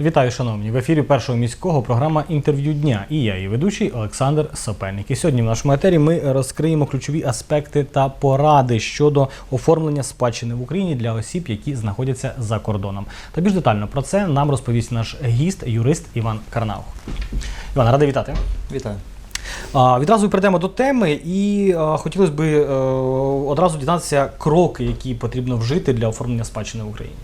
Вітаю, шановні! В ефірі першого міського програма інтерв'ю дня. І я, її ведучий Олександр Сопельник. І сьогодні в нашому етері ми розкриємо ключові аспекти та поради щодо оформлення спадщини в Україні для осіб, які знаходяться за кордоном. Та більш детально про це нам розповість наш гість, юрист Іван Карнаух. Іван, радий вітати. Вітаю. Відразу перейдемо до теми, і хотілося б е, одразу дізнатися кроки, які потрібно вжити для оформлення спадщини в Україні.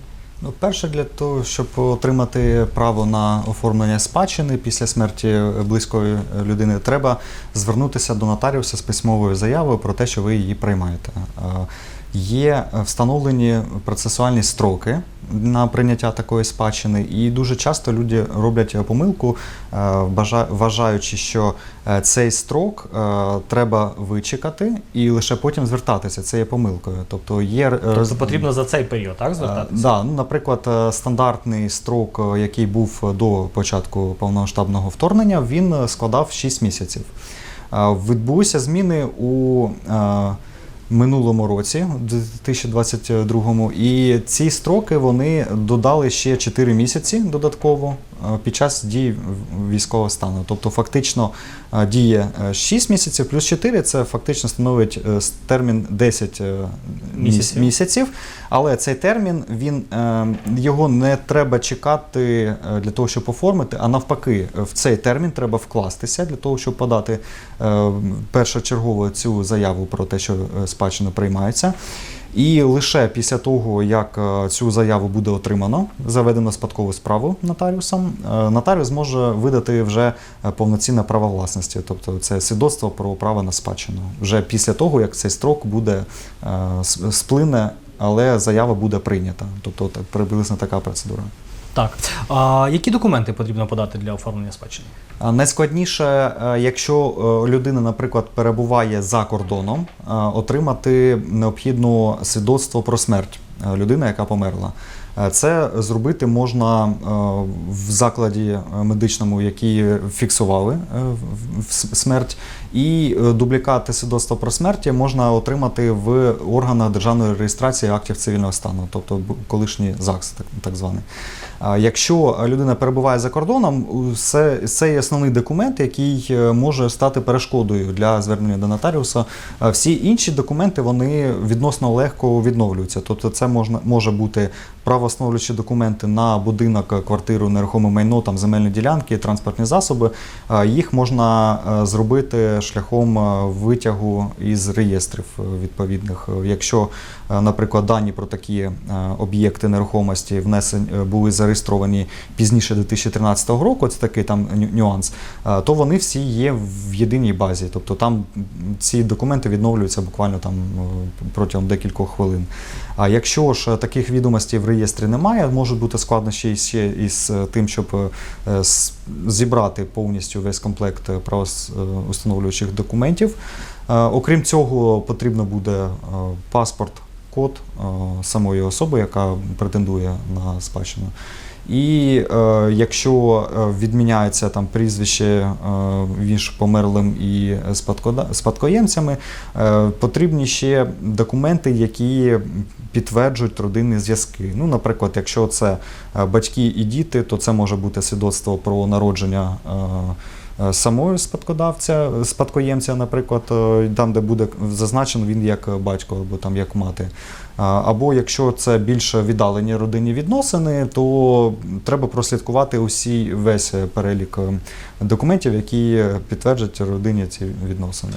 Ну, перше, для того, щоб отримати право на оформлення спадщини після смерті близької людини, треба звернутися до нотаріуса з письмовою заявою про те, що ви її приймаєте. Е, Є встановлені процесуальні строки на прийняття такої спадщини, і дуже часто люди роблять помилку, е, вважаючи, що е, цей строк е, треба вичекати і лише потім звертатися. Це є помилкою. Тобто є е, Тобто потрібно за цей період, так, Е, звертатися? Да, ну, наприклад, е, стандартний строк, е, який був до початку повномасштабного вторгнення, він е, складав 6 місяців. Е, Відбулися зміни у е, минулому році, у 2022, і ці строки вони додали ще 4 місяці додатково під час дії військового стану. Тобто, фактично е, діє е, 6 місяців плюс 4 це фактично становить е, термін 10 е, Місяців. місяців. Але цей термін він е, його не треба чекати е, для того, щоб оформити, а навпаки, в цей термін треба вкластися для того, щоб подати е, першочергово цю заяву про те, що е, спадщина приймається. І лише після того, як е, цю заяву буде отримано, заведено спадкову справу нотаріусом, е, нотаріус може видати вже е, повноцінне право власності, тобто це свідоцтво про право на спадщину. Вже після того, як цей строк буде сплине, але заява буде прийнята. Тобто приблизно така процедура. Так. А, які документи потрібно подати для оформлення спадщини? Найскладніше, е, якщо е, людина, наприклад, перебуває за кордоном, е, отримати необхідне свідоцтво про смерть людини, яка померла. Е, Це зробити можна е, в закладі е, медичному, який фіксували смерть, і дублікати свідоцтва про смерть можна отримати в органах державної реєстрації актів цивільного стану, тобто колишній ЗАГС, так, званий. Якщо людина перебуває за кордоном, це, це є основний документ, який може стати перешкодою для звернення до нотаріуса. Всі інші документи вони відносно легко відновлюються. Тобто, це можна може бути правоостановлюючі документи на будинок, квартиру, нерухоме майно, там земельні ділянки, транспортні засоби. Їх можна е, зробити шляхом е, витягу із реєстрів е, відповідних. Е, Якщо, е, наприклад, дані про такі е, об'єкти нерухомості внесені е, були зареєстровані пізніше 2013 року, це такий там нюанс, е, то вони всі є в єдиній базі. Тобто там ці документи відновлюються буквально там е, протягом декількох хвилин. А якщо ж е, таких відомостей в реєстрі немає, можуть бути складнощі ще із е, тим, щоб е, зібрати повністю весь комплект е, правоустановлюючих документів. Е, Окрім цього, потрібно буде е, паспорт, код е, самої особи, яка претендує на спадщину. І е, якщо е, відміняється там прізвище е, між померлим і спадкоємцями, е, потрібні ще документи, які підтверджують родинні зв'язки. Ну, наприклад, якщо це батьки і діти, то це може бути свідоцтво про народження. е, Самого спадкодавця, спадкоємця, наприклад, е, там, де буде зазначено він як батько або там як мати. Або якщо це більш віддалені родинні відносини, то треба прослідкувати усі весь перелік е, документів, які підтверджують родинні ці відносини.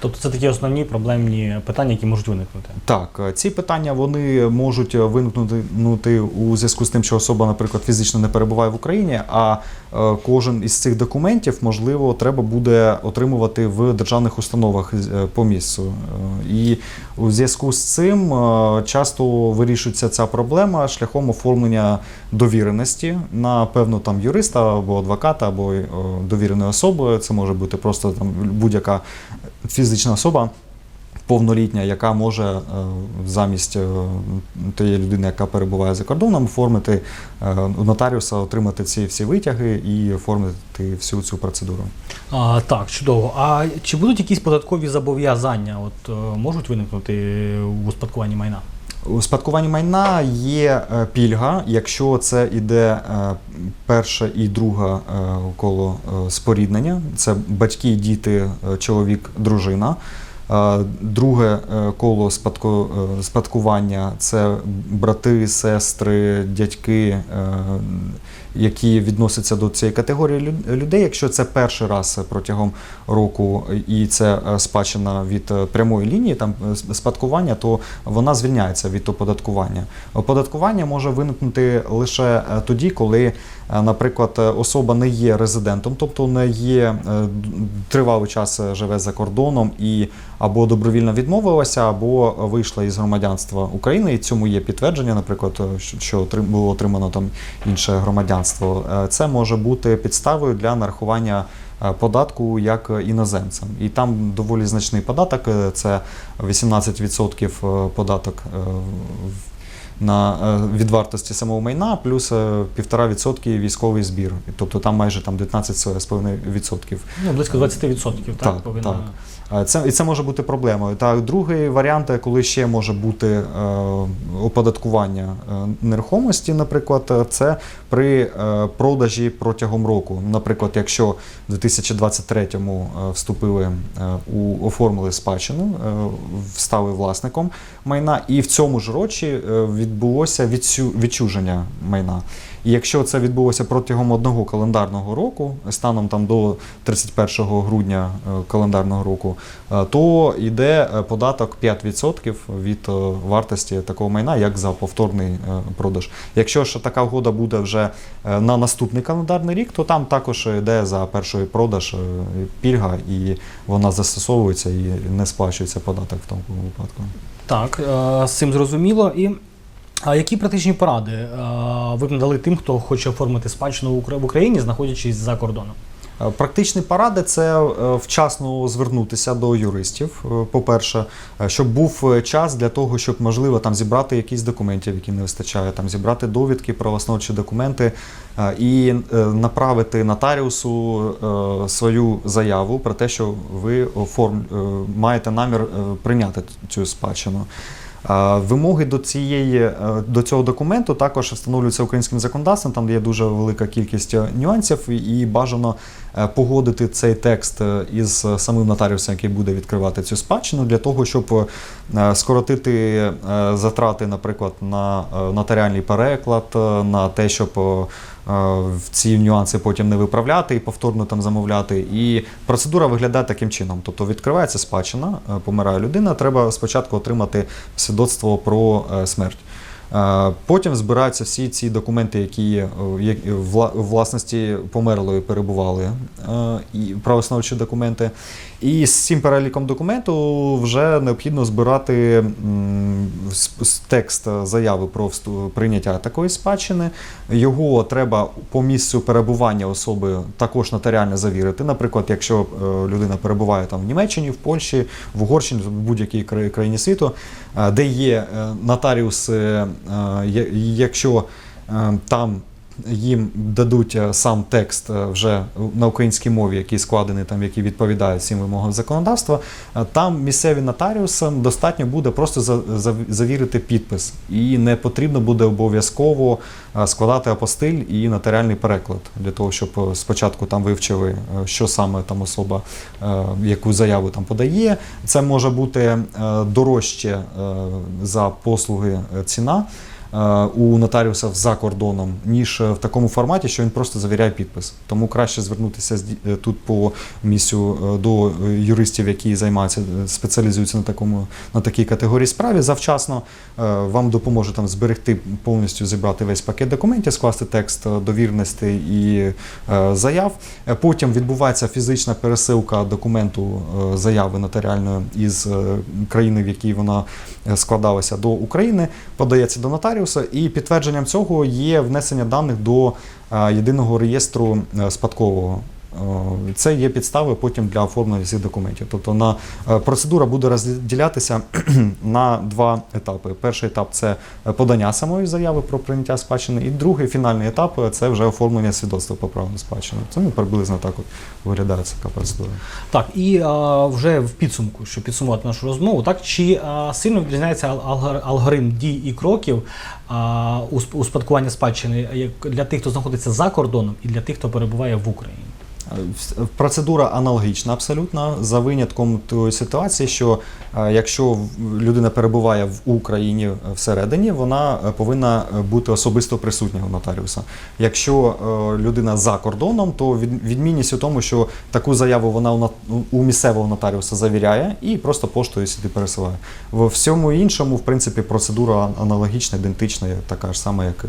Тобто це такі основні проблемні питання, які можуть виникнути. Так, е, ці питання вони можуть виникнути ну, у зв'язку з тим, що особа, наприклад, фізично не перебуває в Україні, а е, кожен із цих документів, можливо, треба буде отримувати в державних установах е, по місцю. Е, І у зв'язку з цим е, часто вирішується ця проблема шляхом оформлення довіреності на певну там юриста або адвоката, або е, довіреної особи. Це може бути просто там будь-яка фізична особа повнолітня, яка може е, замість е, тієї людини, яка перебуває за кордоном, оформити у нотаріуса, отримати ці всі витяги і оформити всю цю процедуру. А, так, чудово. А чи будуть якісь податкові зобов'язання? От можуть виникнути у успадкуванні майна? У спадкуванні майна є е, пільга, якщо це іде перша перше і друге е, коло е, споріднення. Це батьки, діти, е, чоловік, дружина. Е, Друге е, коло спадку, е, спадкування це брати, сестри, дядьки, е, які відносяться до цієї категорії лю- людей. Якщо це перший раз протягом року і це е, спадщина від е, прямої лінії, там е, спадкування, то вона звільняється від оподаткування. Оподаткування може виникнути лише тоді, коли, наприклад, особа не є резидентом, тобто не є тривалий час живе за кордоном і або добровільно відмовилася, або вийшла із громадянства України, і цьому є підтвердження, наприклад, що було отримано там інше громадянство. Е, Це може бути підставою для нарахування е, податку як іноземцям. І там доволі значний податок, е, це 18% податок на від вартості самого майна, плюс е, 1,5% військовий збір. Тобто там майже там 19,5%. Ну, близько 20%, так, Так, повинна. так. Це, і це може бути проблемою. Та другий варіант, коли ще може бути е, оподаткування е, нерухомості, наприклад, е, це при е, продажі протягом року. Наприклад, якщо в 2023-му е, вступили у оформили спадщину, стали власником майна, і в цьому ж році відбулося відчуження майна. І якщо це відбулося протягом одного календарного року, станом там до 31 грудня е, календарного року, е, то йде е, податок 5% від вартості такого майна, як за повторний продаж. Якщо ж така угода буде вже на наступний календарний рік, то там також йде за перший продаж пільга, і вона застосовується і не сплачується податок в тому випадку. Так, з цим зрозуміло. І а які практичні поради е, ви б надали тим, хто хоче оформити спадщину в Україні, знаходячись за кордоном? Е, Практичні поради це е, вчасно звернутися до юристів. По-перше, щоб був час для того, щоб можливо там зібрати якісь документів, які не вистачає, там зібрати довідки про власновичі документи і направити нотаріусу свою заяву про те, що ви оформ... маєте намір прийняти цю спадщину. Вимоги до цієї е, до цього документу також встановлюються українським законодавством. Там є дуже велика кількість е, нюансів, і бажано погодити цей текст е, із е, самим нотаріусом, який буде відкривати цю спадщину, для того, щоб е, скоротити е, затрати, наприклад, на е, нотаріальний переклад, е, на те, щоб е, е, ці нюанси потім не виправляти і повторно там замовляти. І процедура виглядає таким чином: тобто відкривається спадщина, е, помирає людина. Треба спочатку отримати свідоцтво про е, смерть. Е, Потім збираються всі ці документи, які е, як- власності померлої перебували, е, і правоустановчі документи. І з цим переліком документу вже необхідно збирати текст заяви про прийняття такої спадщини. Його треба по місцю перебування особи також нотаріально завірити. Наприклад, якщо е, людина перебуває там в Німеччині, в Польщі, в Угорщині, в будь-якій кра- країні світу, е, де є е, е, якщо е, там їм дадуть е, сам текст е, вже на українській мові, який складений там, який відповідає всім вимогам законодавства. е, Там місцеві нотаріусам достатньо буде просто за- за- завірити підпис, і не потрібно буде обов'язково складати апостиль і нотаріальний переклад для того, щоб спочатку там вивчили, що саме там особа, яку заяву там подає. Це може бути дорожче за послуги ціна у нотаріуса за кордоном, ніж е, в такому форматі, що він просто завіряє підпис. Тому краще звернутися е, тут по місцю е, до е, юристів, які займаються, е, спеціалізуються на такому на такій категорії справі. Завчасно е, вам допоможе там зберегти повністю зібрати весь пакет документів, скласти текст е, довірності і е, заяв. Е, Потім відбувається фізична пересилка документу е, заяви нотаріальної із е, країни, в якій вона е, складалася до України, подається до нотаріуса, і підтвердженням цього є внесення даних до е, єдиного реєстру е, спадкового. Е, це є підстави потім для оформлення всіх документів. Тобто на е, процедура буде розділятися на два етапи. Перший етап це подання самої заяви про прийняття спадщини, і другий фінальний етап е, це вже оформлення свідоцтва по праву на спадщину. Це ну, приблизно так от виглядає така процедура. Так, і а, вже в підсумку, щоб підсумувати нашу розмову, так чи а, сильно відрізняється ал- алгоритм дій і кроків а, у сп- успадкування спадщини для тих, хто знаходиться за кордоном, і для тих, хто перебуває в Україні? Е, Процедура аналогічна абсолютно за винятком тої ситуації, що е, якщо людина перебуває в Україні всередині, вона е, повинна бути особисто присутня у нотаріуса. Якщо людина за кордоном, то відмінність у тому, що таку заяву вона у місцевого нотаріуса завіряє і просто поштою сюди пересилає. В всьому іншому, в принципі, процедура аналогічна, ідентична, така ж сама, як і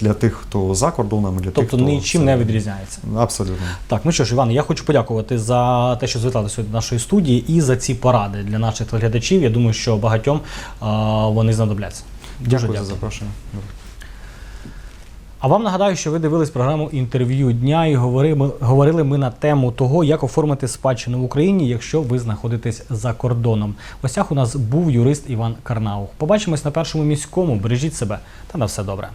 для тих, хто за кордоном, і для тих, Тобто хто нічим не відрізняється. Абсолютно. Так, ну що ж, Іван, я хочу подякувати за те, що звітали сьогодні до нашої студії, і за ці поради для наших телеглядачів. Я думаю, що багатьом а, вони знадобляться. Дуже Дякую, дякую. за запрошення. А вам нагадаю, що ви дивились програму інтерв'ю дня і говорили, говорили ми на тему того, як оформити спадщину в Україні, якщо ви знаходитесь за кордоном. В гостях у нас був юрист Іван Карнаух. Побачимось на першому міському. Бережіть себе та на все добре.